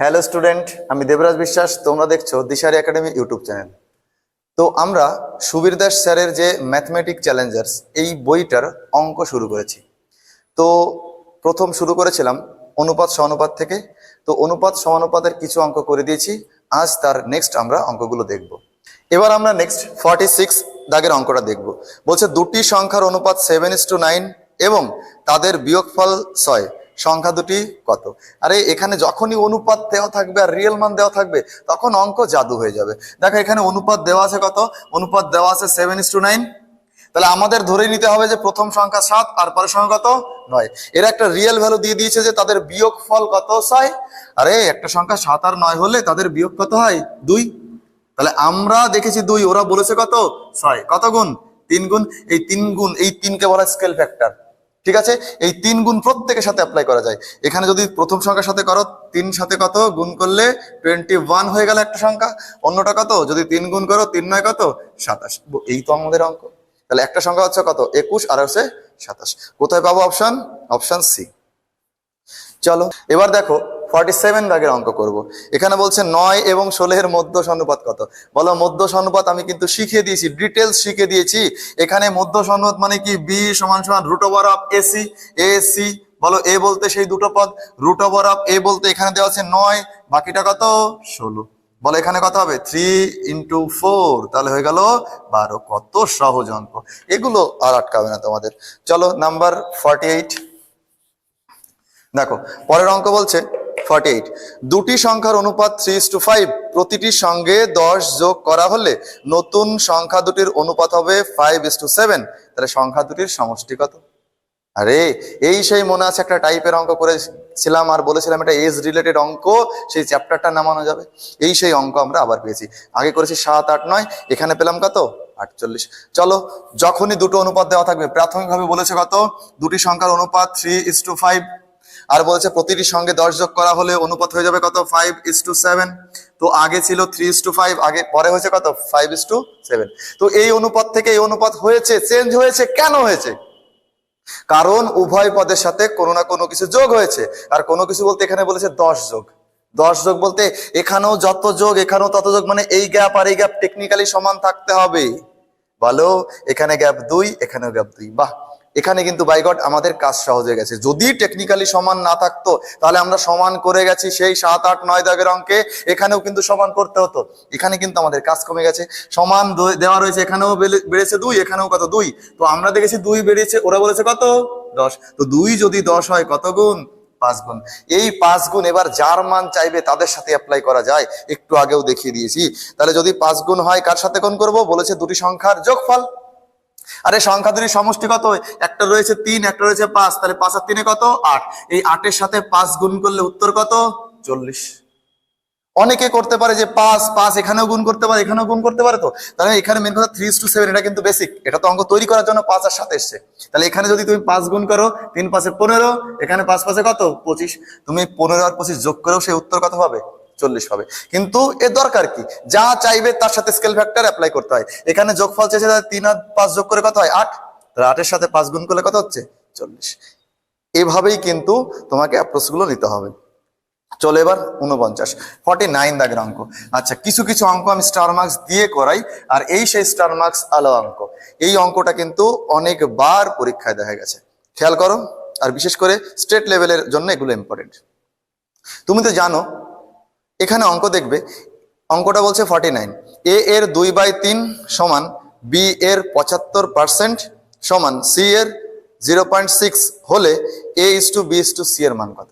Hello student আমি দেবরাজ বিশ্বাস। তোমরা দেখছ দিশারি একাডেমি ইউটিউব চ্যানেল। তো আমরা সুবীর দাস স্যারের যে ম্যাথমেটিক চ্যালেঞ্জার্স এই বইটার অঙ্ক শুরু করেছি। তো প্রথম শুরু করেছিলাম অনুপাত সমানুপাত থেকে। তো অনুপাত সমানুপাতের কিছু অঙ্ক করে দিয়েছি। আজ তার নেক্সট আমরা অঙ্কগুলো দেখব। এবার আমরা নেক্সট ফর্টি সিক্স দাগের অঙ্কটা দেখব। বলছে দুটি সংখ্যার অনুপাত সেভেন ইস টু নাইন এবং তাদের বিয়োগফল ছয়। সংখ্যা দুটি কত? আরে, এখানে যখনই অনুপাত দেওয়া থাকবে আর রিয়েল মান দেওয়া থাকবে, তখন অঙ্ক জাদু হয়ে যাবে। দেখো, এখানে অনুপাত দেওয়া আছে কত? অনুপাত দেওয়া আছে সেভেন ইস টু নাইন তাহলে আমাদের ধরে নিতে হবে যে প্রথম সংখ্যা সাত, আর পরের সংখ্যা কত? নয়। এর একটা রিয়েল ভ্যালু দিয়ে দিয়েছে যে তাদের বিয়োগ ফল কত? ছয়। আরে, একটা সংখ্যা সাত আর নয় হলে তাদের বিয়োগ কত হয়? দুই। তাহলে আমরা দেখেছি দুই, ওরা বলেছে কত? ছয়। কত গুণ? তিন গুণ। এই তিন গুণ, এই তিনকে বলা স্কেল ফ্যাক্টর ঠিক আছে? এই তিন গুণ প্রত্যেকের সাথে অ্যাপ্লাই করা যায়। এখানে যদি প্রথম সংখ্যার সাথে করো, তিন সাথে কত? গুণ করলে টোয়েন্টি ওয়ান হয়ে গেল একটা সংখ্যা। অন্যটা কত? যদি তিন গুণ করো, তিন নয় কত? সাতাশ। এই তো আমাদের অঙ্ক। তাহলে একটা সংখ্যা হচ্ছে কত? একুশ, আর হচ্ছে সাতাশ। কোথায় পাবো অপশন অপশন সি চলো, এবার দেখো ফর্টি সেভেন দাগের অঙ্ক করব। এখানে বলছে নয় এবং ষোলোর মধ্য অনুপাত কত? বলো মধ্য অনুপাত আমি কিন্তু শিখিয়ে দিয়েছি ডিটেলস শিখে দিয়েছি। এখানে মধ্য অনুপাত মানে কি? বি সমান সমান root over of AC A C বলো এ বলতে সেই দুটো পদ রুট ওভার অফ এ বলতে এখানে দেওয়া আছে নয়, বাকিটা কত? ষোলো। বলো এখানে কত হবে? থ্রি ইন্টু ফোর তাহলে হয়ে গেল বারো। কত সহজ অঙ্ক। এগুলো আর আটকাবে না তোমাদের। চলো নাম্বার ফর্টি এইট দেখো, পরের অঙ্ক বলছে ফর্টি এইট দুটি সংখ্যার অনুপাত থ্রি টু ফাইভ প্রতিটির সঙ্গে দশ যোগ করা হলে নতুন সংখ্যা দুটির অনুপাত হবে ফাইভ ইস টু সেভেন তাহলে সংখ্যা দুটির সমষ্টি কত? আরে, এই সেই মনে আছে একটা টাইপের অঙ্ক করেছিলাম আর বলেছিলাম এটা এজ রিলেটেড অঙ্ক, সেই চ্যাপ্টারটা নামানো যাবে। এই সেই অঙ্ক আমরা আবার পেয়েছি। আগে করেছি সাত, আট, নয়, এখানে পেলাম কত? আটচল্লিশ। চলো, যখনই দুটো অনুপাত দেওয়া থাকবে, প্রাথমিকভাবে বলেছে কত? দুটি সংখ্যার অনুপাত থ্রি ইস টু ফাইভ আর বলছে প্রতিটির সঙ্গে দশ যোগ করা হলে অনুপাত হয়ে যাবে কত? ফাইভ ইস টু সেভেন তো আগে ছিল থ্রি ইস টু ফাইভ আগে পরে হয়েছে কত? ফাইভ ইস টু সেভেন তো এই অনুপাত থেকে এই অনুপাত হয়েছে চেঞ্জ হয়েছে, কেন হয়েছে? কারণ উভয় পদের সাথে কোনো না কোনো কিছু যোগ হয়েছে। আর কোনো কিছু বলতে এখানে বলেছে দশ যোগ। দশ যোগ বলতে এখানেও যত যোগ, এখানেও তত যোগ মানে এই গ্যাপ আর এই গ্যাপ টেকনিক্যালি সমান থাকতে হবে। বলো, এখানে গ্যাপ দুই, এখানেও গ্যাপ দুই। বাহ এখানে কিন্তু বাইগট আমাদের কাজ সহজ হয়ে গেছে। যদি টেকনিক্যালি সমান না থাকতো, তাহলে আমরা সমান করে গেছি সেই সাত, আট, নয় দাগের অঙ্কে। এখানেও কিন্তু সমান করতে হতো। এখানে কিন্তু আমাদের কাজ কমে গেছে। সমান দেওয়া রয়েছে, এখানেও বেড়েছে দুই, এখানেও কত দুই? তো আমরা দেখেছি দুই বেড়েছে, ওরা বলেছে কত? দশ। তো দুই যদি দশ হয়, কত গুণ? পাঁচ গুণ। এই পাঁচ গুণ এবার যার মান চাইবে, তাদের সাথে অ্যাপ্লাই করা যায়। একটু আগেও দেখিয়ে দিয়েছি। তাহলে যদি পাঁচ গুণ হয়, কার সাথে কোন করব? বলেছে দুটি সংখ্যার যোগফল। আরে সংখ্যা দুটির সমষ্টি কত? একটা রয়েছে তিন, একটা রয়েছে পাঁচ, তাহলে পাঁচ আর তিনে কত? আট। এই আটের সাথে পাঁচ গুণ করলে উত্তর কত? চল্লিশ। অনেকে করতে পারে যে পাঁচ পাঁচ এখানেও গুণ করতে পারে, এখানেও গুণ করতে পারে তো। তাহলে এখানে মেন কথা থ্রি টু সেভেন এটা কিন্তু বেসিক এটা তো অঙ্ক তৈরি করার জন্য পাঁচ আর সাত এসছে। তাহলে এখানে যদি তুমি পাঁচ গুণ করো, তিন, পাঁচে পনেরো, এখানে পাঁচ, পাঁচে কত? পঁচিশ। তুমি পনেরো আর পঁচিশ যোগ করেও সেই উত্তর কত হবে চল্লিশ হবে। কিন্তু এর দরকার কি? যা চাইবে তার সাথে স্কেল ফ্যাক্টর অ্যাপ্লাই করতে হয়। এখানে যোগফল চেয়েছে তিন আর পাঁচ যোগ করে কত হয়? আট। তাহলে আটের সাথে পাঁচ গুণ করলে কত হচ্ছে? চল্লিশ। এভাবেই কিন্তু তোমাকে অ্যাপ্রোচগুলো নিতে হবে। চলো এবার উনপঞ্চাশ ফর্টি নাইন দাগের অঙ্ক। আচ্ছা কিছু কিছু অঙ্ক আমি স্টার মার্কস দিয়ে করাই, আর এই সেই স্টার মার্কস আলো অঙ্ক। এই অঙ্কটা কিন্তু অনেকবার পরীক্ষায় দেখা গেছে। খেয়াল করো, আর বিশেষ করে স্টেট লেভেলের জন্য এগুলো ইম্পর্টেন্ট তুমি তো জানো এখানে অঙ্ক দেখবে, অঙ্কটা বলছে ফর্টি নাইন এ এর দুই বাই তিন সমান বি এর পঁচাত্তর পার্সেন্ট সমান সি এর জিরো পয়েন্ট সিক্স হলে A is to B is to C এর মান কত?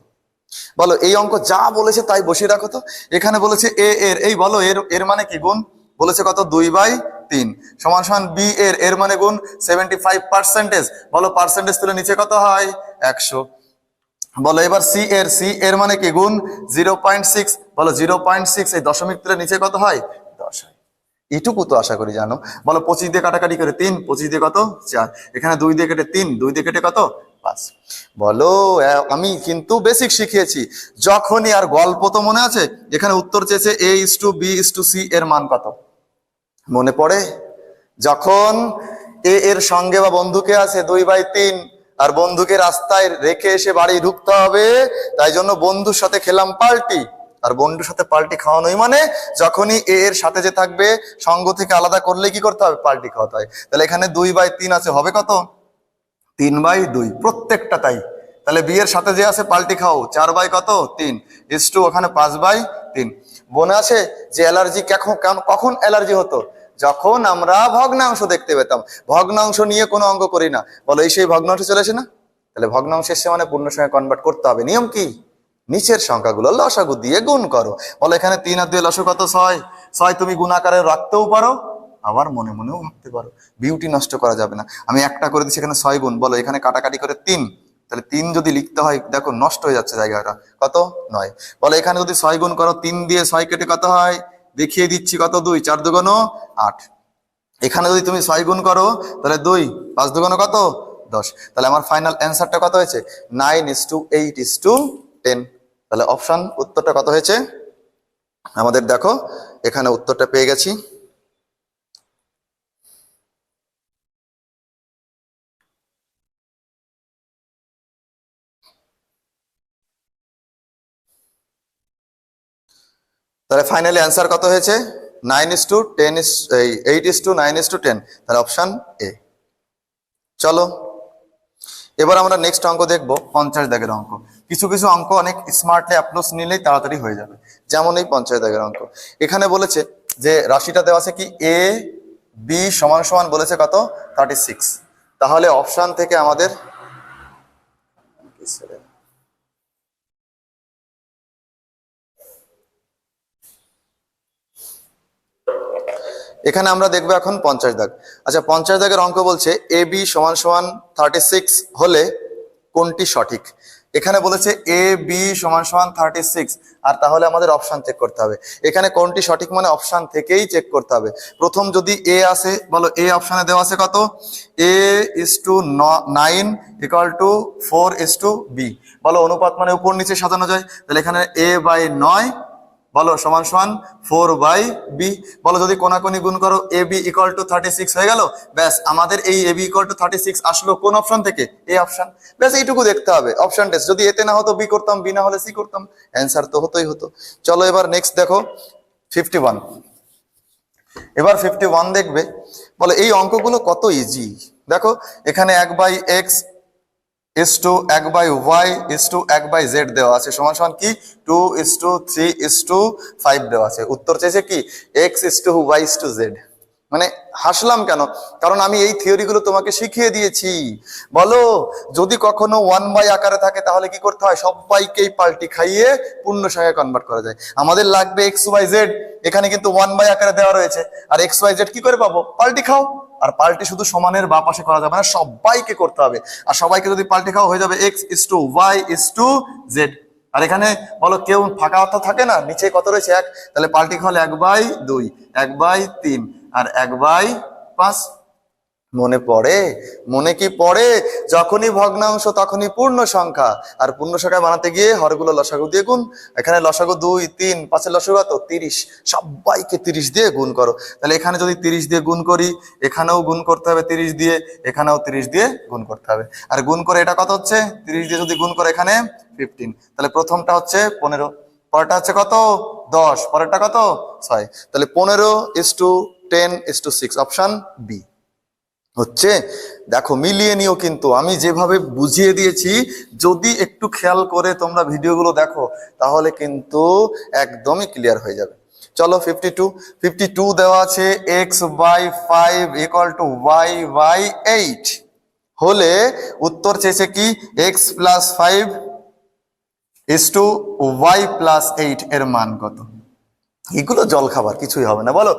বলো, এই অঙ্ক যা বলেছে তাই বসিয়ে রাখো তো। এখানে বলেছে এ এর, এই বলো, এর এর মানে কি গুণ? বলেছে কত? দুই বাই তিন। সমান সমান বি এর এর মানে গুণ সেভেন্টি ফাইভ পার্সেন্টেজ বলো পার্সেন্টেজ তুলে নিচে কত হয়? একশো। বলো, এবার সি এর সি এর মানে কি? গুণ জিরো পয়েন্ট সিক্স বলো জিরো পয়েন্ট সিক্স এই দশমিক তুলে নিচে কত হয়? দশ এটুকু তো আশা করি জানো। বলো, পঁচিশ দিয়ে কাটাকাটি করে তিন, পঁচিশ দিয়ে কত? চার। এখানে দুই দিয়ে কেটে তিন, দুই দিয়ে কেটে কত? পাঁচ। বলো আমি কিন্তু বেসিক শিখিয়েছি। যখনই আর গল্প তো মনে আছে, এখানে উত্তর চেয়েছে A is to B is to C এর মান কত? মনে পড়ে? যখন এ এর সঙ্গে বা বন্ধুকে আছে দুই বাই তিন আর বন্ধুকে রাস্তায় রেখে এসে বাড়ি ঢুকতে হবে। তাই জন্য বন্ধুর সাথে খেলাম পাল্টি। আর বন্ধুর সাথে পাল্টি খাওয়ানোই মানে যখনই এর সাথে যে থাকবে, সঙ্গ থেকে আলাদা করলে কি করতে হবে? পাল্টি খাওয়াতে হয়। তাহলে এখানে দুই বাই তিন আছে, হবে কত? তিন বাই দুই, প্রত্যেকটা তাই। তাহলে বিয়ের সাথে যে আছে, পাল্টি খাও। চার বাই কত? তিন। ইস টু ওখানে পাঁচ বাই তিন। মনে আছে যে অ্যালার্জি কখন কখন অ্যালার্জি হতো? যখন আমরা ভগ্নাংশ দেখতে পেতাম, ভগ্নাংশ নিয়ে কোনো অঙ্ক করি না। বলো, এই সেই ভগ্নাংশ চলে আসে না? তাহলে ভগ্নাংশের সে মানে পূর্ণ সংখ্যা কনভার্ট করতে হবে। নিয়ম কি? নিচের সংখ্যাগুলো লসাগু দিয়ে গুণ করো। বলো, এখানে তিন আর দুই লসু কত? ছয়। ছয় তুমি গুণ আকারে রাখতেও পারো, আবার মনে মনেও ভাবতে পারো। বিউটি নষ্ট করা যাবে না। আমি একটা করে দিচ্ছি, এখানে ছয় গুণ। বলো, এখানে কাটাকাটি করে তিন। তাহলে তিন যদি লিখতে হয়, দেখো নষ্ট হয়ে যাচ্ছে জায়গাটা। কত? নয়। বলো, এখানে যদি ছয় গুণ করো, তিন দিয়ে ছয় কেটে কত হয়? দেখিয়ে দিচ্ছি কত? দুই, চার দুগুণ আট। এখানে যদি তুমি ছয় গুণ করো, তাহলে দুই, পাঁচ দুগুণ কত? দশ। তাহলে আমার ফাইনাল অ্যান্সারটা কত হয়েছে? Nine is to eight is to ten তাহলে অপশান উত্তরটা কত হয়েছে? আমাদের দেখো, এখানে উত্তরটা পেয়ে গেছি। তাহলে ফাইনালি অ্যান্সার কত হয়েছে? Nine is to ten is এই eight is to nine is to ten তাহলে অপশান এ চলো, এবার আমরা নেক্সট অঙ্ক দেখব, পঞ্চাশ দাগের অঙ্ক। কিছু কিছু অঙ্ক অনেক স্মার্টলি অ্যাপ্রোচ নিলেই তাড়াতাড়ি হয়ে যাবে, যেমন এই পঞ্চাশ দাগের অঙ্ক। এখানে বলেছে যে রাশিটা দেওয়া আছে কি? এ বি সমান সমান বলেছে কত? থার্টি সিক্স তাহলে অপশান থেকে আমাদের এখানে আমরা দেখব এখন পঞ্চাশ দাগ। আচ্ছা পঞ্চাশ দাগের অঙ্ক বলছে এ, বি সমান সমান থার্টি সিক্স হলে কোনটি সঠিক? এখানে বলেছে এ, বি সমান সমান থার্টি সিক্স আর তাহলে আমাদের অপশান চেক করতে হবে। এখানে কোনটি সঠিক মানে অপশান থেকেই চেক করতে হবে। প্রথম যদি এ আসে, বলো এ অপশানে দেওয়া আছে কত? A is to nine equal to four is to B বলো অনুপাত মানে উপর নিচে সাজানো যায়। তাহলে এখানে এ বাই নয় বলো, সমান সমান ফোর বাই বি বলো, যদি কোনাকুনি গুণ করো A B equal to thirty six হয়ে গেল, ব্যাস, আমাদের এই A B equal to thirty six আসলো কোন অপশন থেকে? এ অপশন ব্যাস, এইটুকু দেখতে হবে অপশন টেস্ট যদি এতে না হতো বি করতাম বি না হলে সি করতাম অ্যান্সার তো হতোই হতো। চলো এবার নেক্সট দেখো ফিফটি ওয়ান এবার ফিফটি ওয়ান দেখবে, বলে, এই অঙ্কগুলো কত ইজি দেখো, এখানে এক বাই এক্স ইস টু এক বাই ওয়াই ইস টু এক বাই জেড দেওয়া আছে। সমান সমান কি? Two is to three is to five দেওয়া আছে। উত্তর চেয়েছে কি? X is to Y is to Z মানে হাসলাম কেন? কারণ আমি এই থিওরিগুলো তোমাকে শিখিয়ে দিয়েছি। বলো, যদি কখনো ওয়ান বাই আকারে থাকে, তাহলে কি করতে হয়? সবাইকেই পাল্টি খাইয়ে পূর্ণ সংখ্যায় কনভার্ট করা যায়। আমাদের লাগবে এক্স ওয়াই জেড এখানে কিন্তু ওয়ান বাই আকারে দেওয়া রয়েছে। আর এক্স ওয়াই জেড কি করে পাবো? পাল্টি খাও। আর পাল্টি শুধু সমানের বা পাশে করা যাবে না, সবাইকে করতে হবে। আর সবাইকে যদি পাল্টি খাওয়া হয়ে যাবে X is to Y is to Z আর এখানে বলো কেউ ফাঁকা অর্থ থাকে না? নিচে কত রয়েছে? এক। তাহলে পাল্টি খাওয়ালে এক বাই দুই, এক বাই তিন, আর এক বাই পাঁচ। মনে পড়ে? মনে কি পড়ে? যখনই ভগ্নাংশ, তখনই পূর্ণ সংখ্যা। আর পূর্ণ সংখ্যা বানাতে গিয়ে হরগুলো লসাগু দিয়ে গুণ। এখানে লসাগু দুই, তিন, পাঁচের লসাগু কত? তিরিশ। সবাইকে তিরিশ দিয়ে গুণ করো। তাহলে এখানে যদি তিরিশ দিয়ে গুণ করি, এখানেও গুণ করতে হবে তিরিশ দিয়ে, এখানেও তিরিশ দিয়ে গুণ করতে হবে। আর গুণ করে এটা কত হচ্ছে? তিরিশ দিয়ে যদি গুণ করে এখানে ফিফটিন তাহলে প্রথমটা হচ্ছে পনেরো। পরেরটা হচ্ছে কত? দশ। পরেরটা কত? ছয়। তাহলে পনেরো is to ten is to six option B হচ্ছে, দেখো, মিলিয়ে নিও কিন্তু। আমি যেভাবে বুঝিয়ে দিয়েছি, যদি একটু খেয়াল করে তোমরা ভিডিওগুলো দেখো, তাহলে কিন্তু একদমই ক্লিয়ার হয়ে যাবে। চলো ফিফটি টু ফিফটি টু দেওয়া আছে X by five equal to Y by eight হলে উত্তর চেয়েছে কি? X plus five is to Y plus eight এর মান কত? এগুলো জল খাবার কিছুই হবে না। বলো,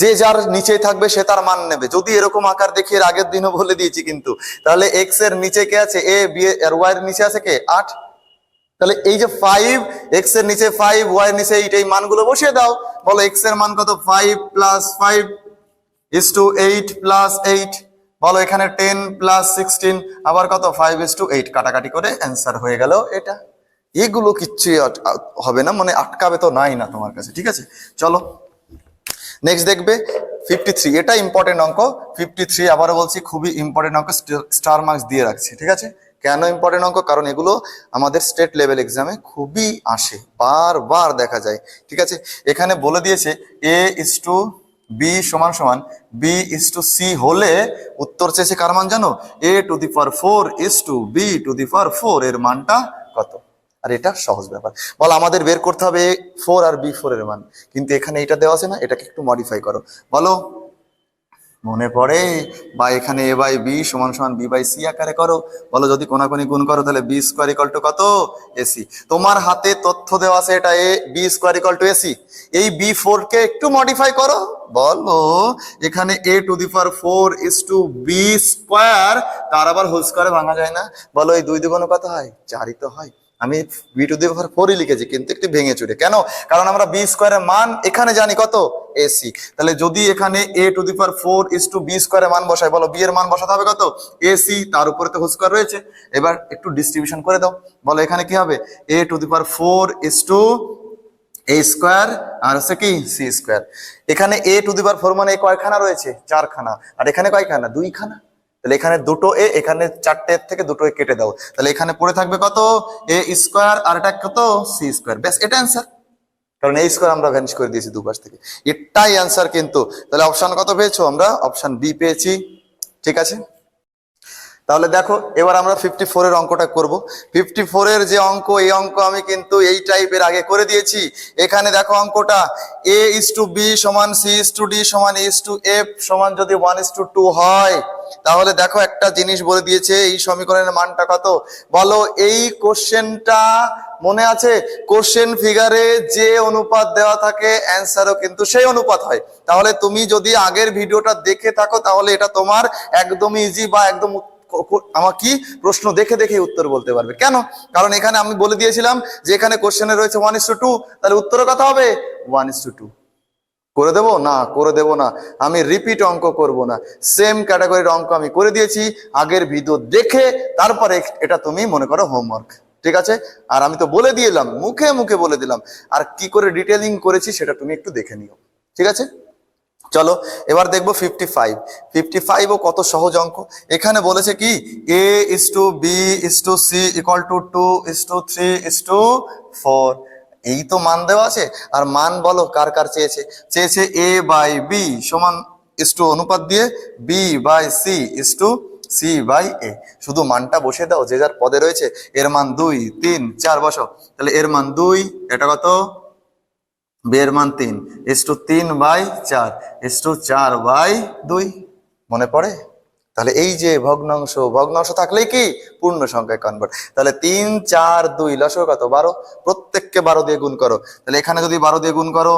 যে যার নিচে থাকবে সে তার মান নেবে। যদি এরকম আকার দেখিয়ে এর আগের দিনও বলে দিয়েছি কিন্তু, তাহলে এক্সের নিচে কে আছে? এ বি এর ওয়াই এর নিচে আছে কে? আট। তাহলে এই যে ফাইভ এক্সের নিচে ফাইভ ওয়াই এর নিচে এইট এই মানগুলো বসিয়ে দাও। বলো এক্সের মান কত? Five plus five is to eight plus eight বলো, এখানে টেন প্লাস সিক্সটিন আবার কত? ফাইভ ইস টু এইট কাটাকাটি করে অ্যান্সার হয়ে গেল এটা। এগুলো কিচ্ছু হবে না মানে আটকাবে তো নাই না তোমার কাছে, ঠিক আছে? চলো নেক্সট দেখবে ফিফটি থ্রি এটা ইম্পর্টেন্ট অঙ্ক ফিফটি থ্রি আবারও বলছি, খুবই ইম্পর্টেন্ট অঙ্ক স্টার মার্কস দিয়ে রাখছি, ঠিক আছে? কেন ইম্পর্টেন্ট অঙ্ক? কারণ এগুলো আমাদের স্টেট লেভেল এক্সামে খুবই আসে বারবার দেখা যায়, ঠিক আছে? এখানে বলে দিয়েছে এ ইস টু বি সমান সমান বি ইস টু সি হলে উত্তর চেয়েছে কার মান জানো? A to the power four is to B to the power four এর মানটা কত? আর এটা সহজ ব্যাপার। বল, আমাদের বের করতে হবে ফোর আর বি ফোর এর মান। কিন্তু এখানে এটা দেওয়া আছে না? এটাকে একটু মডিফাই করো। বলো, মনে পড়ে? বা এখানে এ বাই বি সমান সমান বি বাই সি আকারে করো। বলো, যদি কোনাকুনি গুণ করো, তাহলে বি স্কোয়ার ইকাল টু কত? এসি তোমার হাতে তথ্য দেওয়া আছে এটা এ B square equal to AC এই বি ফোর কে একটু মডিফাই করো। বলো, এখানে A to the power four is to B square তার আবার হোল স্কোয়ারে ভাঙা যায় না। বলো, এই দুই দুগুণ কত হয়? চারই তো হয়। আমি বি টু দি পাওয়ার ফোরই লিখেছি, কিন্তু একটু ভেঙে চুরে। কেন? কারণ আমরা বি স্কোয়ারের মান এখানে জানি কত? এসি তাহলে যদি এখানে A to the power four is to B স্কোয়ারের মান বসায় বলো বি এর মান বসাতে হবে কত? এসি তার উপরে তো হোল স্কোয়ার রয়েছে। এবার একটু ডিস্ট্রিবিউশন করে দাও। বলো এখানে কি হবে? A to the power four is to A square আর হচ্ছে কি? সি স্কোয়ার এখানে A to the power four মানে কয়খানা রয়েছে? চারখানা। আর এখানে কয়খানা? দুইখানা। তাহলে এখানে দুটো এ এখানে চারটে এর থেকে দুটো এ কেটে দাও। তাহলে এখানে পড়ে থাকবে কত? এ স্কোয়ার আর এটা কত? সি স্কোয়ার ব্যাস, এটা অ্যান্সার কারণ এই স্কোয়ার আমরা ভ্যানিশ করে দিয়েছি দুপাশ থেকে। এটাই অ্যান্সার কিন্তু। তাহলে অপশান কত পেয়েছ? আমরা অপশান বি পেয়েছি। ঠিক আছে? তাহলে দেখো, এবার আমরা ফিফটি ফোরের অঙ্কটা করব। ফিফটি ফোরের যে অঙ্ক, এই অঙ্ক আমি কিন্তু এই টাইপের আগে করে দিয়েছি। এখানে দেখো অঙ্কটা এ ইস টু বি সমান সি ইস টু ডি সমান ইস টু এফ সমান যদি ওয়ান ইস টু টু হয়, তাহলে দেখো একটা জিনিস বলে দিয়েছে, এই সমীকরণের মানটা কত? বলো, এই কোশ্চেনটা মনে আছে? কোশ্চেন ফিগারে যে অনুপাত দেওয়া থাকে অ্যান্সারও কিন্তু সেই অনুপাত হয়। তাহলে তুমি যদি আগের ভিডিওটা দেখে থাকো, তাহলে এটা তোমার একদম ইজি বা একদম আমার কি প্রশ্ন দেখে দেখে উত্তর বলতে পারবে? কেন? কারণ এখানে আমি বলে দিয়েছিলাম যে এখানে কোশ্চেনে রয়েছে ওয়ান ইস টু তাহলে উত্তরে কথা হবে ওয়ান ইস টু করে দেবো? না, করে দেবো না। আমি রিপিট অঙ্ক করব না। সেম ক্যাটাগরির অঙ্ক আমি করে দিয়েছি। আগের ভিডিও দেখে তারপরে এটা তুমি মনে করো হোমওয়ার্ক ঠিক আছে? আর আমি তো বলে দিলাম, মুখে মুখে বলে দিলাম। আর কি করে ডিটেলিং করেছি সেটা তুমি একটু দেখে নিও। ঠিক আছে? চলো, এবার দেখব ফিফটি ফাইভ ফিফটি ফাইভও কত সহজ অঙ্ক। এখানে বলেছে কি A is to B is to C equal to two is to three is to four এই তো মান দেওয়া আছে। আর মান বলো, কার কার চেয়েছে? চেয়েছে এ বাই বি সমান ইস টু অনুপাত দিয়ে B by C is to C by A শুধু মানটা বসে দাও, যে যার পদে রয়েছে, এর মান দুই, তিন, চার বসো তাহলে এর মান দুই, এটা কত? বের মান তিন এস টু তিন বাই চার এস টু চার বাই দুই। মনে পড়ে? তাহলে এই যে ভগ্নাংশ ভগ্নাংশ থাকলেই কি? পূর্ণ সংখ্যায় কনভার্ট তাহলে তিন, চার, দুই লসক কত? বারো। প্রত্যেককে বারো দিয়ে গুণ করো। তাহলে এখানে যদি বারো দিয়ে গুণ করো,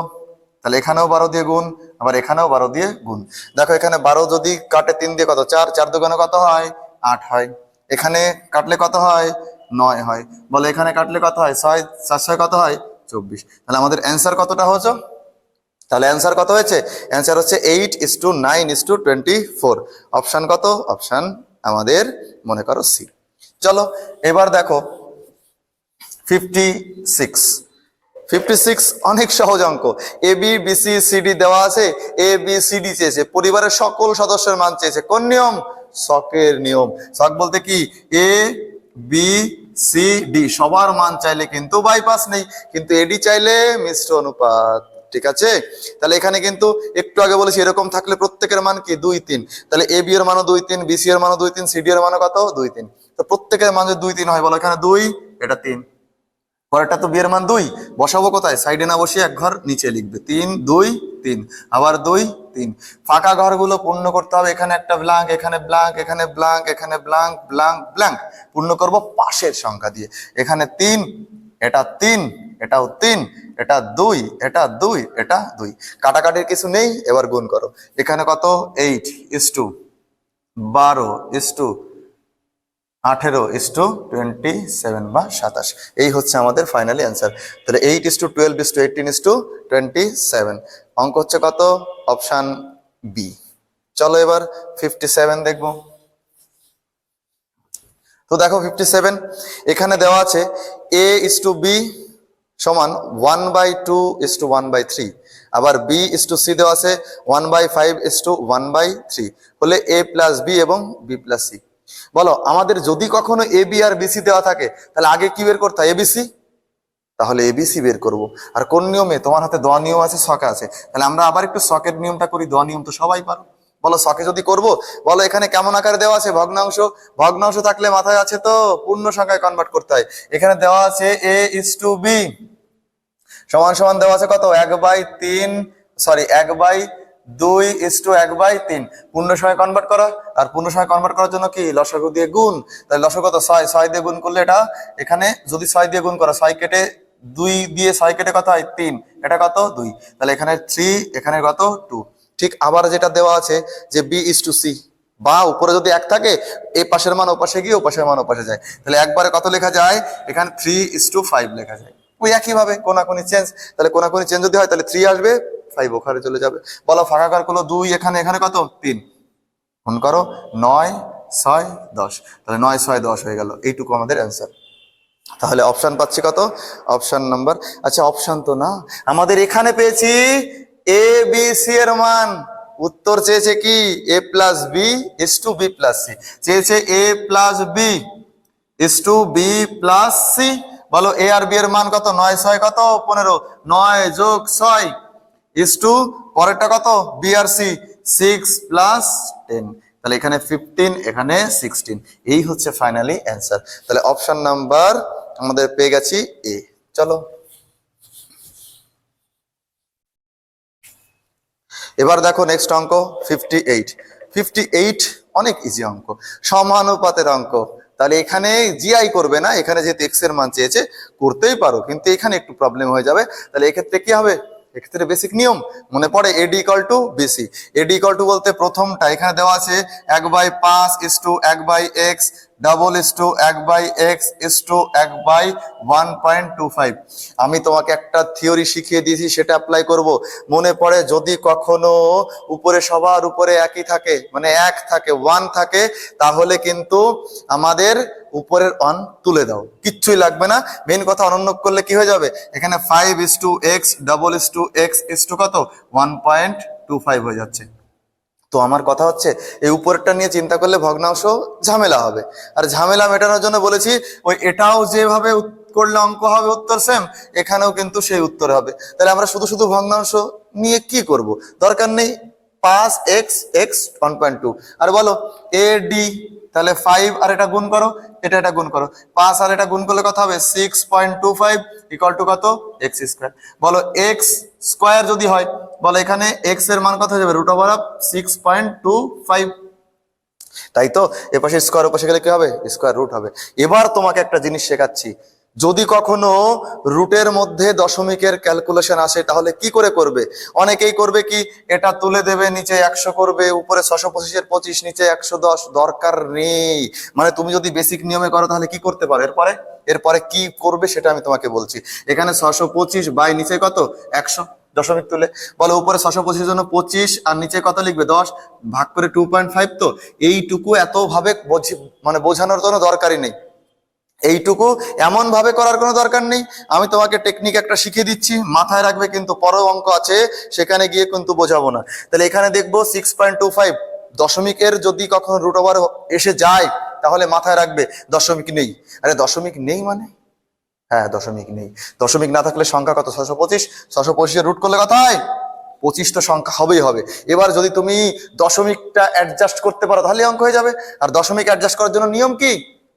তাহলে এখানেও বারো দিয়ে গুণ, আবার এখানেও বারো দিয়ে গুণ। দেখো এখানে বারো যদি কাটে তিন দিয়ে কত? চার চার দোকানে কত হয়? আট হয়। এখানে কাটলে কত হয়? নয় হয়। বলে এখানে কাটলে কত হয়? ছয় চার ছয় কত হয়? চব্বিশ। তাহলে আমাদের অ্যান্সার কতটা হয়েছে? তাহলে অ্যান্সার কত হয়েছে? অ্যান্সার হচ্ছে eight is to nine is to twenty four option কত? অপশান আমাদের মনে করো সি চলো, এবার দেখো ফিফটি সিক্স ফিফটি সিক্স অনেক সহজ অঙ্ক। এ বি বিসি সিডি দেওয়া আছে। এ বি সিডি চেয়েছে। পরিবারের সকল সদস্যের মান চেয়েছে। কোন নিয়ম? শকের নিয়ম। শক বলতে কি? এ বি সি ডি সবার মান চাইলে কিন্তু বাইপাস নেই, কিন্তু এডি চাইলে মিশ্র অনুপাত, ঠিক আছে? তাহলে এখানে কিন্তু একটু আগে বলেছি, এরকম থাকলে প্রত্যেকের মান কি? দুই তিন। তাহলে এ বি এর মানও দুই তিন বিসি এর মানও দুই তিন সিডি এর মানও কত? দুই তিন। তো প্রত্যেকের মান যদি দুই তিন হয়, বলো এখানে দুই, এটা তিন। পরেরটা তো বিয়ের মান দুই। বসাবো কোথায়? সাইডে না বসিয়ে এক ঘর নিচে লিখবে। তিন, দুই, তিন। আবার দুই তিন ফাঁকা ঘরগুলো পূর্ণ করতে হবে। এখানে একটা ব্ল্যাঙ্ক এখানে ব্ল্যাঙ্ক এখানে ব্ল্যাঙ্ক এখানে ব্ল্যাঙ্ক ব্ল্যাঙ্ক ব্ল্যাঙ্ক পূর্ণ করব পাশের সংখ্যা দিয়ে। এখানে তিন, এটা তিন, এটাও তিন, এটা দুই এটা দুই এটা দুই। কাটাকাটির কিছু নেই, এবার গুণ করো। এখানে কত? এইট ইস টু বারো ইস টু আঠেরো ইস টু টোয়েন্টি সেভেন বা সাতাশ। এই হচ্ছে আমাদের ফাইনালি অ্যান্সার তাহলে eight is to twelve is to eighteen is to twenty seven অঙ্ক হচ্ছে কত? অপশান বি চলো এবার ফিফটি সেভেন দেখব। তো দেখো ফিফটি সেভেন এখানে দেওয়া আছে এ ইস টু বি সমান one by two is to one by three আবার বি ইস টু সি দেওয়া আছে one by five is to one by three হলে এ প্লাস বি এবং বি প্লাস সি বলো, আমাদের যদি কখনো এ বি আর বিসি দেওয়া থাকে, তাহলে আগে কি বের করতে এবিসি তাহলে এবিসি বের করব। আর কোন নিয়মে? তোমার হাতে দোয়া নিয়ম আছে, শখ আছে। তাহলে আমরা আবার একটু শখের নিয়মটা করি, দোয়া নিয়ম তো সবাই পারো। বলো, শখে যদি করব? বলো, এখানে কেমন আকারে দেওয়া আছে? ভগ্নাংশ। ভগ্নাংশ থাকলে মাথায় আছে তো? পূর্ণ সংখ্যায় কনভার্ট করতে হয়। এখানে দেওয়া আছে এ ইস টু বি সমান সমান দেওয়া আছে কত? এক বাই তিন সরি এক বাই দুই ইস টু এক বাই তিন। পূর্ণ সময় কনভার্ট করা। আর পূর্ণ সময় কনভার্ট করার জন্য কি? লসগু দিয়ে গুণ। তাহলে লসগু কত? ছয়। ছয় দিয়ে গুণ করলে এটা এখানে যদি ছয় দিয়ে গুণ করা, ছয় কেটে দুই দিয়ে ছয় কেটে কত হয়? তিন। এটা কত? দুই। তাহলে এখানে থ্রি এখানে কত? টু ঠিক আবার যেটা দেওয়া আছে যে বি ইস টু সি বা উপরে যদি এক থাকে এই পাশের মান ওপাশে গিয়ে ওপাশের মান ওপাশে যায়। তাহলে একবারে কত লেখা যায়? এখানে থ্রি ইস টু ফাইভ লেখা যায়। ওই একইভাবে কোনাকুনি চেঞ্জ তাহলে কোনাকুনি চেঞ্জ যদি হয়, তাহলে থ্রি আসবে। ফাইভ ওখানে চলে যাবে। বলো, ফাঁকা কার করল দুই, এখানে এখানে কত? তিন। ফোন করো, নয়, ছয়, দশ। তাহলে নয়, ছয়, দশ হয়ে গেল। এইটুকু আমাদের অ্যান্সার তাহলে অপশন পাচ্ছি কত? অপশন নাম্বার আচ্ছা অপশন তো না। আমাদের এখানে পেয়েছি এ বি সি এর মান। উত্তর চেয়েছে কি? A plus B is to B plus C চেয়েছে A plus B is to B plus C বলো এ আর বি এর মান কত? নয়, ছয় কত? পনেরো। নয় যোগ ছয় ইস টু পরেরটা কত? বি আর সি সিক্স প্লাস টেন তাহলে এখানে ফিফটিন এখানে সিক্সটিন এই হচ্ছে ফাইনালি অ্যান্সার তাহলে অপশন নাম্বার আমাদের পেয়ে গেছি এ চলো। এবার দেখো নেক্সট অঙ্ক ফিফটি এইট ফিফটি এইট অনেক ইজি অঙ্ক। সমানুপাতের অঙ্ক। তাহলে এখানে জিআই করবে না, এখানে যেহেতু এক্সের মান চেয়েছে, করতেই পারো। কিন্তু এখানে একটু প্রবলেম হয়ে যাবে। তাহলে এক্ষেত্রে কি হবে? এক্ষেত্রে বেসিক নিয়ম, মনে পড়ে AD equal to BC AD equal to বলতে প্রথমটা এখানে দেওয়া আছে, এক বাই পাঁচ ইস টু এক by X double is to এক বাই এক্স ইস টু এক by one point two five আমি তোমাকে একটা থিওরি শিখিয়ে দিয়েছি, সেটা অ্যাপ্লাই করব। মনে পড়ে যদি কখনো উপরে সবার উপরে একই থাকে মানে এক থাকে ওয়ান থাকে, তাহলে কিন্তু আমাদের উপরের অন তুলে দাও। কিচ্ছুই লাগবে না। মেন কথা অনন্য করলে কি হয়ে যাবে? এখানে five is to X double is to X is to কত? ওয়ান পয়েন্ট টু ফাইভ হয়ে যাচ্ছে। তো আমার কথা হচ্ছে, এই উপরেরটা নিয়ে চিন্তা করলে ভগ্নাংশ ঝামেলা হবে। আর ঝামেলা মেটানোর জন্য বলেছি, ওই এটাও যেভাবে করলে অঙ্ক হবে উত্তর সেম এখানেও কিন্তু সেই উত্তর হবে। তাহলে আমরা শুধু শুধু ভগ্নাংশ নিয়ে কি করব? দরকার নেই পাঁচ X X one point two আর বলো এ ডি তাহলে ফাইভ আর এটা গুণ করো, এটা এটা গুণ করো। পাঁচ আর এটা গুণ করলে কত হবে? Six point two five equal to কত? এক্স স্কোয়ার বলো এক্স স্কোয়ার যদি হয়, বলো এখানে এক্সের মান কত হয়ে যাবে? Root over of six point two five তাই তো? এপাশে স্কোয়ার ওপাশে গেলে কি হবে? স্কোয়ার রুট হবে। এবার তোমাকে একটা জিনিস শেখাচ্ছি। যদি কখনো রুটের মধ্যে দশমিকের ক্যালকুলেশন আসে, তাহলে কি করে করবে? অনেকেই করবে কি, এটা তুলে দেবে, নিচে একশো করবে, উপরে ছশো পঁচিশের পঁচিশ, নিচে একশো দশ, দরকার নেই। মানে তুমি যদি বেসিক নিয়মে করো, তাহলে কি করতে পারো? এরপরে? এরপরে কি করবে সেটা আমি তোমাকে বলছি। এখানে ছশো পঁচিশ বাই নিচে কত? একশো দশমিক তুলে। বলো, উপরে ছশো পঁচিশের জন্য পঁচিশ, আর নিচে কত লিখবে? দশ। ভাগ করে টু পয়েন্ট ফাইভ তো? এইটুকু এত ভাবে মানে বোঝানোর জন্য দরকারই নেই। এইটুকু এমন ভাবে করার কোনো দরকার নেই। আমি তোমাকে টেকনিক একটা শিখিয়ে দিচ্ছি, মাথায় রাখবে কিন্তু পরেও অঙ্ক আছে, সেখানে গিয়ে কিন্তু বোঝাবো না। তাহলে এখানে দেখব সিক্স পয়েন্ট টু ফাইভ দশমিকের যদি কখনো রুট ওভার এসে যায়, তাহলে মাথায় রাখবে, দশমিক নেই। আরে দশমিক নেই মানে? হ্যাঁ দশমিক নেই। দশমিক না থাকলে সংখ্যা কত? ছশো পঁচিশ। ছশো পঁচিশে রুট করলে কত হয়? পঁচিশ তো সংখ্যা হবেই হবে। এবার যদি তুমি দশমিকটা অ্যাডজাস্ট করতে পারো তাহলে অঙ্ক হয়ে যাবে। আর দশমিক অ্যাডজাস্ট করার জন্য নিয়ম কি?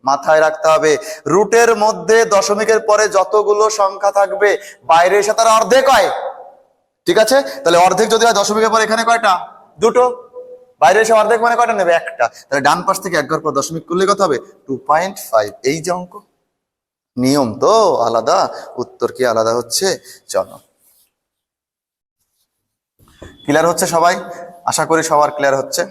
মাথায় রাখতে হবে। রুটের মধ্যে দশমিকের পরে যতগুলো সংখ্যা থাকবে বাইরে এসে তার অর্ধেক হয়। ঠিক আছে? তাহলে অর্ধেক যদি হয়, দশমিকের পর এখানে কয়টা? দুটো। বাইরে এসে অর্ধেক মানে কয়টা নেবে? একটা। তাহলে ডান পাশ থেকে এক ঘর পর দশমিক করলে কত হবে? টু পয়েন্ট ফাইভ এই যে অঙ্ক। নিয়ম তো আলাদা, উত্তর কি আলাদা হচ্ছে? চলো ক্লিয়ার হচ্ছে সবাই? আশা করি সবার ক্লিয়ার হচ্ছে।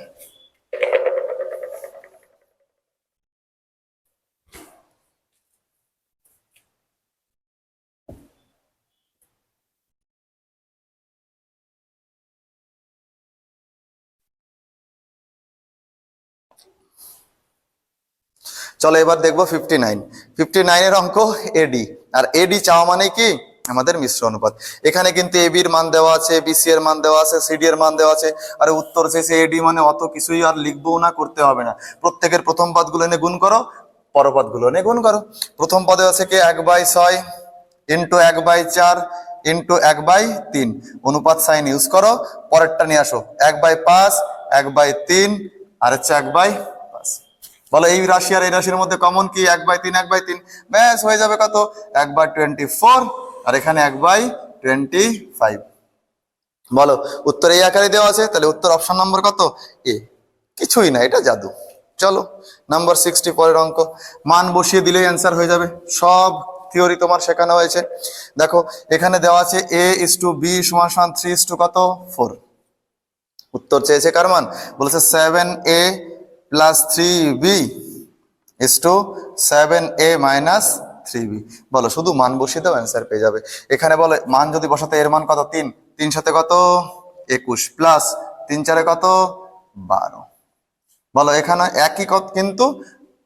চলো এবার দেখব ফিফটি নাইন ফিফটি নাইনের অঙ্ক এডি আর এডি চাওয়া মানে কি? আমাদের মিশ্র অনুপাত। এখানে কিন্তু এবি এর মান দেওয়া আছে বিসি এর মান দেওয়া আছে সিডি এর মান দেওয়া আছে। আর উত্তর শেষে এডি মানে অত কিছুই আর লিখব না করতে হবে না। প্রত্যেকের প্রথম পদগুলো এনে গুণ করো পরপদগুলো এনে গুণ করো। প্রথম পদে আছে কি? এক বাই ছয় ইন্টু এক বাই চার ইন্টু এক বাই তিন। অনুপাত সাইন ইউজ করো, পরেরটা নিয়ে আসো। এক বাই পাঁচ, এক বাই তিন আর হচ্ছে এক বাই বলো, এই রাশি আর এই রাশির মধ্যে কমন কি? এক বাই তিন, এক বাই তিন। ব্যাস, হয়ে যাবে কত? এক বাই টোয়েন্টি ফোর আর এখানে এক বাই টোয়েন্টি ফাইভ বলো, উত্তর এই আকারে দেওয়া আছে? তাহলে উত্তর অপশন নম্বর কত? এ কিছুই না, এটা জাদু। চলো নাম্বার সিক্সটি পরের অঙ্ক। মান বসিয়ে দিলেই অ্যান্সার হয়ে যাবে। সব থিওরি তোমার শেখানো হয়েছে। দেখো, এখানে দেওয়া আছে এ ইস টু বি সমান সমান থ্রি ইস টু কত? ফোর উত্তর চেয়েছে কার মান? বলেছে seven A plus three B is to seven A minus three B বলো, শুধু মান বসিয়ে দাও অ্যান্সার পেয়ে যাবে। এখানে বলে, মান যদি বসাতে এর মান কত? তিন। তিন সাথে কত? একুশ। প্লাস তিন চারে কত? বারো। বলো, এখানে একই কত, কিন্তু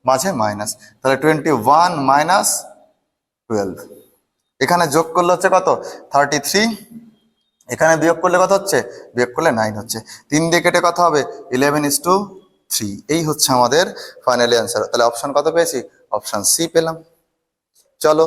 মাঝে মাইনাস তাহলে টোয়েন্টি ওয়ান মাইনাস টুয়েলভ এখানে যোগ করলে হচ্ছে কত? থার্টি থ্রি এখানে বিয়োগ করলে কত হচ্ছে? বিয়োগ করলে নাইন হচ্ছে। তিন দিয়ে কেটে কত হবে? ইলেভেন ইস টু থ্রি এই হচ্ছে আমাদের ফাইনালি অ্যান্সার তাহলে অপশন কত পেয়েছি? অপশন সি পেলাম। চলো,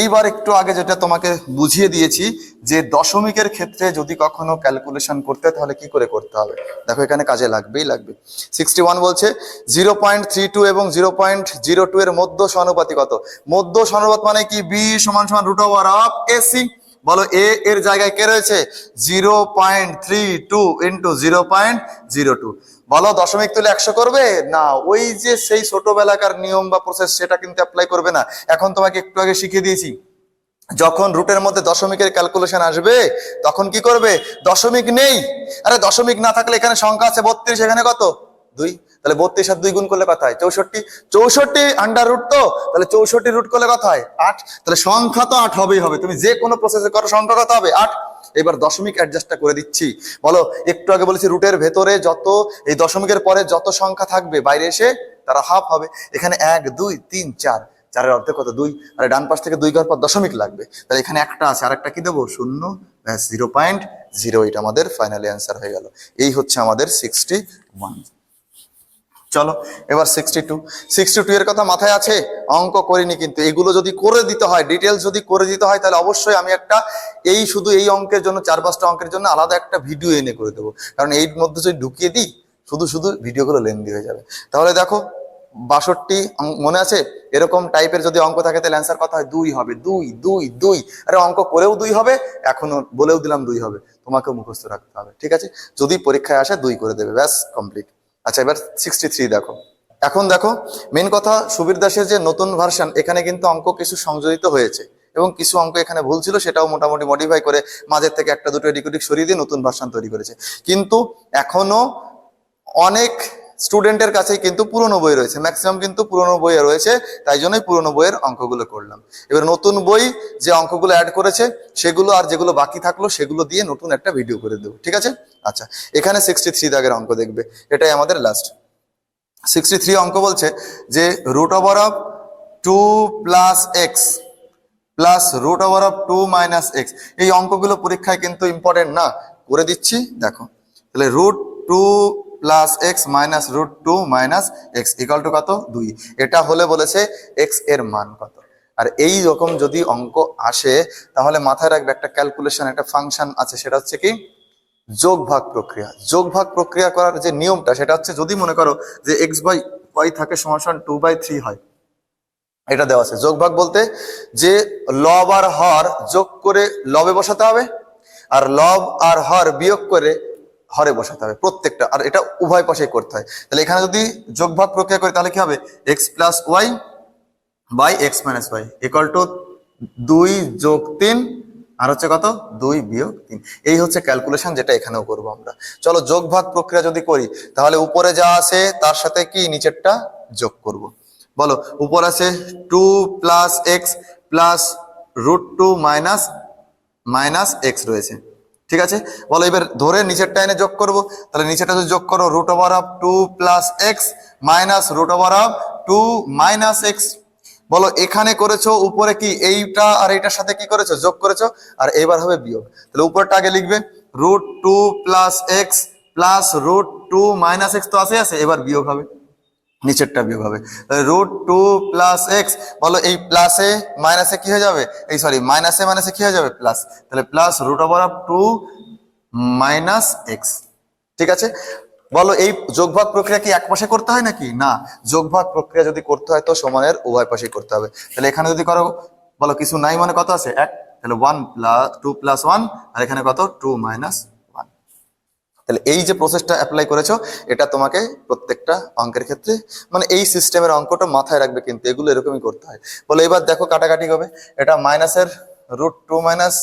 এইবার একটু আগে যেটা তোমাকে বুঝিয়ে দিয়েছি, যে দশমিকের ক্ষেত্রে যদি কখনো ক্যালকুলেশন করতে, তাহলে কি করে করতে হবে? দেখো, এখানে কাজে লাগবেই লাগবে। সিক্সটি ওয়ান বলছে জিরো পয়েন্ট থ্রি টু এবং জিরো পয়েন্ট জিরো টু এর মধ্য সমানুপাতি কত? মধ্য সমানুপাত মানে কি? বি সমান সমান রুট ওভার অফ এসি বলো এ এর জায়গায় কে রয়েছে? Zero point three two into zero point zero two বলো, দশমিক তুলে একশো করবে? না, ওই যে সেই ছোটবেলাকার নিয়ম বা প্রসেস সেটা কিন্তু অ্যাপ্লাই করবে না। এখন তোমাকে একটু আগে শিখিয়ে দিয়েছি। যখন রুটের মধ্যে দশমিকের ক্যালকুলেশন আসবে, তখন কি করবে? দশমিক নেই। আরে, দশমিক না থাকলে এখানে সংখ্যা আছে বত্রিশ, এখানে কত? দুই, তাহলে বত্রিশ আর দুই গুণ করলে কথা হয়? চৌষট্টি। চৌষট্টি আন্ডার রুট তো, তাহলে চৌষট্টি রুট করলে কথা হয়? আট। তাহলে সংখ্যা তো আট হবেই হবে। তুমি যে কোনো প্রসেসে করো, সংখ্যা কত হবে? আট। এবার দশমিক অ্যাডজাস্টটা করে দিচ্ছি। বলো, একটু আগে বলেছি রুটের ভেতরে যত, এই দশমিকের পরে যত সংখ্যা থাকবে, বাইরে এসে তারা হাফ হবে। এখানে এক, দুই, তিন, চার। চারের অর্ধে কত? দুই। আর ডান পাশ থেকে দুই ঘর পর দশমিক লাগবে। তাহলে এখানে একটা আছে আর একটা কি দেবো? শূন্য। জিরো পয়েন্ট জিরো এইট আমাদের ফাইনালি অ্যান্সার হয়ে গেল। এই হচ্ছে আমাদের সিক্সটি ওয়ান চলো, এবার সিক্সটি টু সিক্সটি টু এর কথা মাথায় আছে? অঙ্ক করিনি কিন্তু। এগুলো যদি করে দিতে হয় ডিটেলস যদি করে দিতে হয়, তাহলে অবশ্যই আমি একটা এই শুধু এই অঙ্কের জন্য, চার পাঁচটা অঙ্কের জন্য আলাদা একটা ভিডিও এনে করে দেবো। কারণ এই মধ্যে যদি ঢুকিয়ে দিই, শুধু শুধু ভিডিওগুলো লেন্দি হয়ে যাবে। তাহলে দেখো, বাষট্টি মনে আছে? এরকম টাইপের যদি অঙ্ক থাকে, তাহলে অ্যান্সার কথা হয়? দুই হবে। দুই দুই দুই। আরে অঙ্ক করেও দুই হবে, এখনও বলেও দিলাম দুই হবে। তোমাকেও মুখস্থ রাখতে হবে, ঠিক আছে? যদি পরীক্ষায় আসে, দুই করে দেবে। ব্যাস কমপ্লিট আচ্ছা এবার সিক্সটি থ্রি দেখো। এখন দেখো মেন কথা, সুবীর দাসের যে নতুন ভার্সান এখানে কিন্তু অঙ্ক কিছু সংযোজিত হয়েছে। এবং কিছু অঙ্ক এখানে ভুল ছিল, সেটাও মোটামুটি মডিফাই করে মাঝের থেকে একটা দুটো এদিক ওদিক সরিয়ে দিয়ে নতুন ভার্সন তৈরি করেছে। কিন্তু এখনও অনেক স্টুডেন্টের কাছে কিন্তু পুরনো বই রয়েছে। ম্যাক্সিমাম কিন্তু পুরনো বইয়ে রয়েছে, তাই জন্যই পুরনো বইয়ের অঙ্কগুলো করলাম। এবার নতুন বই যে অঙ্কগুলো অ্যাড করেছে, সেগুলো আর যেগুলো বাকি থাকল, সেগুলো দিয়ে নতুন একটা ভিডিও করে দেবো, ঠিক আছে? আচ্ছা এখানে সিক্সটি থ্রি দাগের অঙ্ক দেখবে, এটাই আমাদের লাস্ট সিক্সটি থ্রি অঙ্ক বলছে যে root over of two plus X plus root over of two minus X এই অঙ্কগুলো পরীক্ষায় কিন্তু ইম্পর্টেন্ট না, করে দিচ্ছি, দেখো। তাহলে root two plus X minus root two minus X equal to কত? দুই। এটা হলে বলেছে এক্সের মান কত। আর এই রকম যদি অঙ্ক আসে, তাহলে মাথায় রাখবে একটা ক্যালকুলেশন একটা ফাংশন আছে, সেটা হচ্ছে কি? যোগ ভাগ প্রক্রিয়া। যোগ ভাগ প্রক্রিয়া করার যে নিয়মটা, সেটা হচ্ছে যদি মনে করো যে এক্স বাই ওয়াই থাকে সমান টু বাই থ্রি হয়, এটা দেওয়া আছে। যোগ ভাগ বলতে যে লব আর হর যোগ করে লবে বসাতে হবে, আর লব আর হর বিয়োগ করে হরে বসাতে হবে, প্রত্যেকটা, আর এটা উভয় পাশে করতে হয়। তাহলে এখানে যদি যোগ ভাগ প্রক্রিয়া করি, তাহলে কি হবে? X plus Y by X minus Y equal to দুই যোগ তিন, আর হচ্ছে কত? দুই বিয়োগ তিন। এই হচ্ছে ক্যালকুলেশন যেটা এখানেও করব আমরা। চলো যোগ ভাগ প্রক্রিয়া যদি করি, তাহলে উপরে যা আছে, তার সাথে কি নিচেরটা যোগ করব। বলো, উপর আছে two plus X plus root two minus minus X রয়েছে। ঠিক আছে? বলো এবার ধরে নিচেরটা এনে যোগ করব। তাহলে নিচেরটা যদি যোগ করো root over of two plus X minus root over of two minus X বলো, এখানে করেছ, উপরে কি, এইটা আর এইটার সাথে কি করেছ? যোগ করেছ, আর এবার হবে বিয়োগ। তাহলে উপরটা আগে লিখবে root two plus X plus root two minus X তো আসে আছে, এবার বিয়োগ হবে। নিচেরটা বিয়োগ হবে। রুট টু প্লাস এক্স বলো এই প্লাসে মাইনাসে কি হয়ে যাবে? এই সরি মাইনাসে মাইনাসে কি হয়ে যাবে? প্লাস তাহলে plus root over of two minus X ঠিক আছে? বলো এই যোগভাগ প্রক্রিয়া কি এক পাশে করতে হয় নাকি? না। যোগভাগ প্রক্রিয়া যদি করতে হয় তো সমানের উভয় পাশেই করতে হবে। তাহলে এখানে যদি করো, বলো কিছু নাই মানে কত আছে? এক। তাহলে one plus two plus one আর এখানে কত? টু মাইনাস তাহলে এই যে প্রসেসটা অ্যাপ্লাই করেছ, এটা তোমাকে প্রত্যেকটা অঙ্কের ক্ষেত্রে মানে এই সিস্টেমের অঙ্কটা মাথায় রাখবে কিন্তু এগুলো এরকমই করতে হয়। বলে, এবার দেখো কাটাকাটি হবে। এটা মাইনাসের রুট টু মাইনাস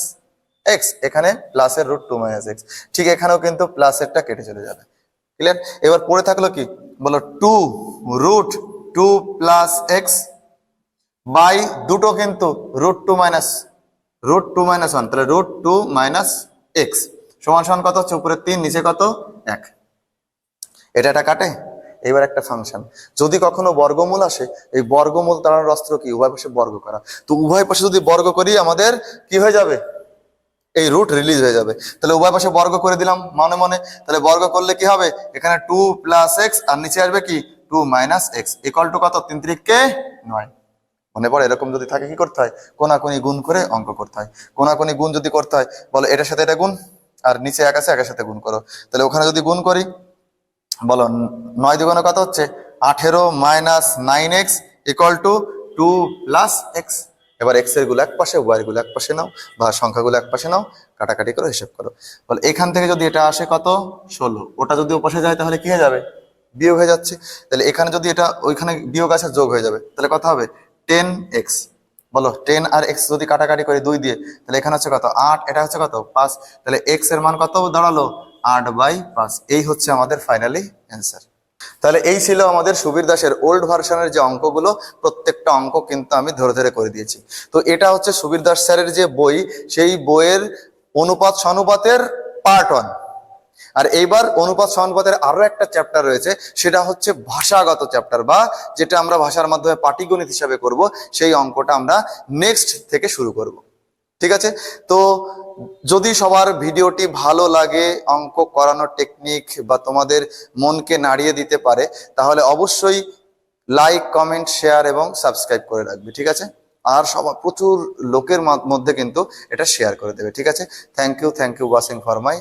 এক্স এখানে প্লাসের রুট টু মাইনাস এক্স ঠিক এখানেও কিন্তু প্লাসেরটা কেটে চলে যাবে। ক্লিয়ার এবার পড়ে থাকল কি? বলো two root two plus x by দুটো কিন্তু root two minus root two minus one তাহলে রুট টু মাইনাস এক্স সমান সমান কত? হচ্ছে উপরে তিন, নিচে কত? এক। এটা এটা কাটে? এবার একটা ফাংশন যদি কখনো বর্গমূল আসে, এই বর্গমূল তাড়ানোর অস্ত্র কি? উভয় পাশে বর্গ করা। তো উভয় পাশে যদি বর্গ করি, আমাদের কি হয়ে যাবে? এই রুট রিলিজ হয়ে যাবে। তাহলে উভয় পাশে বর্গ করে দিলাম মনে মনে। তাহলে বর্গ করলে কি হবে? এখানে টু প্লাস এক্স আর নিচে আসবে কি? Two minus x equal two কত? তিন তিরিককে নয়। মনে পড়ে, এরকম যদি থাকে কি করতে হয়? কোনাকুনি গুণ করে অঙ্ক করতে হয়। কোনাকুনি গুণ যদি করতে হয়, বলো এটার সাথে এটা গুণ? আর নিচে এক আছে একের সাথে গুণ করো। তাহলে ওখানে যদি গুণ করি, বলো নয় দুগুণে কত হচ্ছে? আঠেরো minus nine x equal two two plus x এবার এক্সেরগুলো এক পাশে ওয়াই গুলো এক পাশে নাও, বা সংখ্যাগুলো এক পাশে নাও, কাটাকাটি করে হিসেব করো। বলে, এখান থেকে যদি এটা আসে কত? ষোলো। ওটা যদি ওপাশে যায়, তাহলে কি হয়ে যাবে? বিয়োগ হয়ে যাচ্ছে। তাহলে এখানে যদি এটা, ওইখানে বিয়োগ আছে, যোগ হয়ে যাবে। তাহলে কত হবে? টেন এক্স বলো টেন আর এক্স যদি কাটাকাটি করে দুই দিয়ে, তাহলে এখানে হচ্ছে কত? আট, এটা হচ্ছে কত? পাঁচ। তাহলে এক্সের মান কত দাঁড়াল? আট বাই পাঁচ। এই হচ্ছে আমাদের ফাইনালি অ্যান্সার তাহলে এই ছিল আমাদের সুবীর দাসের ওল্ড ভার্সনের যে অঙ্কগুলো, প্রত্যেকটা অঙ্ক কিন্তু আমি ধরে ধরে করে দিয়েছি। তো এটা হচ্ছে সুবীর দাস স্যারের যে বই, সেই বইয়ের অনুপাত, সনুপাতের পার্ট ওয়ান আর এইবার অনুপাত সমানুপাতের আরও একটা চ্যাপ্টার রয়েছে, সেটা হচ্ছে ভাষাগত চ্যাপ্টার বা যেটা আমরা ভাষার মাধ্যমে পাটিগণিত হিসাবে করব, সেই অঙ্কটা আমরা নেক্সট থেকে শুরু করব। ঠিক আছে? তো যদি সবার ভিডিওটি ভালো লাগে, অঙ্ক করানোর টেকনিক বা তোমাদের মনকে নাড়িয়ে দিতে পারে, তাহলে অবশ্যই লাইক কমেন্ট শেয়ার এবং সাবস্ক্রাইব করে রাখবে, ঠিক আছে? আর সবার প্রচুর লোকের মধ্যে কিন্তু এটা শেয়ার করে দেবে, ঠিক আছে? Thank you thank you watching for my